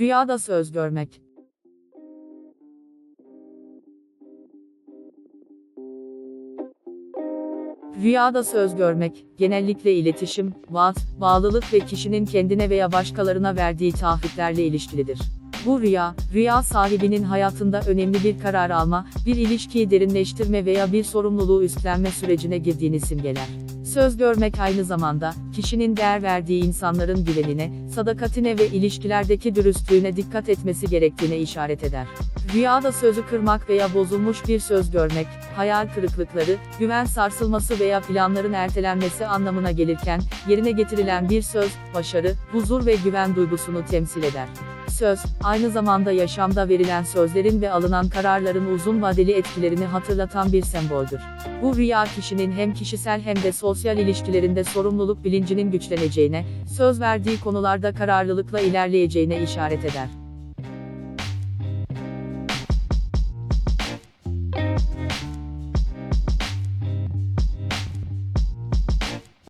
Rüyada söz görmek. Rüyada söz görmek, genellikle iletişim, vaat, bağlılık ve kişinin kendine veya başkalarına verdiği taahhütlerle ilişkilidir. Bu rüya, rüya sahibinin hayatında önemli bir karar alma, bir ilişkiyi derinleştirme veya bir sorumluluğu üstlenme sürecine girdiğini simgeler. Söz görmek aynı zamanda, kişinin değer verdiği insanların güvenine, sadakatine ve ilişkilerdeki dürüstlüğüne dikkat etmesi gerektiğine işaret eder. Rüyada sözü kırmak veya bozulmuş bir söz görmek, hayal kırıklıkları, güven sarsılması veya planların ertelenmesi anlamına gelirken, yerine getirilen bir söz, başarı, huzur ve güven duygusunu temsil eder. Söz, aynı zamanda yaşamda verilen sözlerin ve alınan kararların uzun vadeli etkilerini hatırlatan bir semboldür. Bu rüya kişinin hem kişisel hem de sosyal ilişkilerinde sorumluluk bilincinin güçleneceğine, söz verdiği konularda kararlılıkla ilerleyeceğine işaret eder.